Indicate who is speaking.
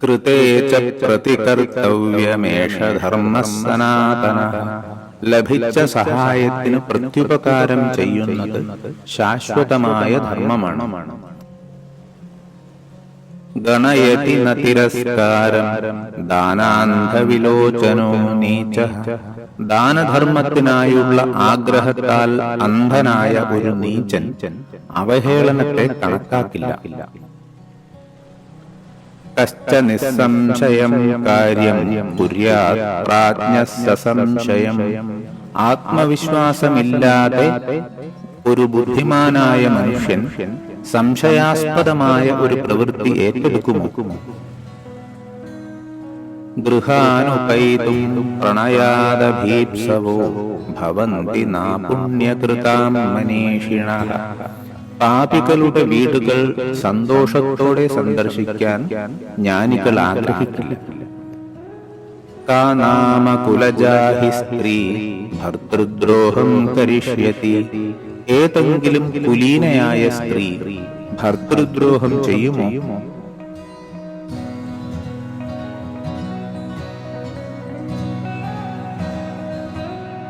Speaker 1: കൃതേ च ധർമ്മ സനാതന ലഭിച്ച സഹായത്തിന് പ്രത്യുപകാരം ചെയ്യുന്നത് ശാശ്വതമായ ധർമ്മമാണ്. ഗണയതി ന ദാനാന്ധവിലോചനോ നീച്ച ദാനധർമ്മത്തിനായുള്ള ആഗ്രഹത്താൽ അന്ധനായ ഒരു നീചൻ അവഹേളനത്തെ കണക്കാക്കില്ല. കശ്ച നിസ്സംശയം കാര്യം കുര്യാത് പ്രാജ്ഞസ്യ സംശയം ആത്മവിശ്വാസമില്ലാതെ ഒരു ബുദ്ധിമാനായ മനുഷ്യൻ സംശയാസ്പദമായ ഒരു പ്രവൃത്തി ഏറ്റെടുക്കുമോ? ഗൃഹാനുപൈതും പ്രണയാദഭീപ്സവോ ഭവന്തി നാപുണ്യകൃതാം മനീഷിണ। പാപികളുടെ വീടുകൾ സന്തോഷത്തോടെ സന്ദർശിക്കാൻ ജ്ഞാനികൾ ആഗ്രഹിക്കില്ല. കാനാമകുലജാഹി നാമ കുലജാഹി സ്ത്രീ ഭർതൃദ്രോഹം കരിഷ്യത്തി ഏതെങ്കിലും കുലീനയായ സ്ത്രീ ഭർതൃദ്രോഹം ചെയ്യുമോ?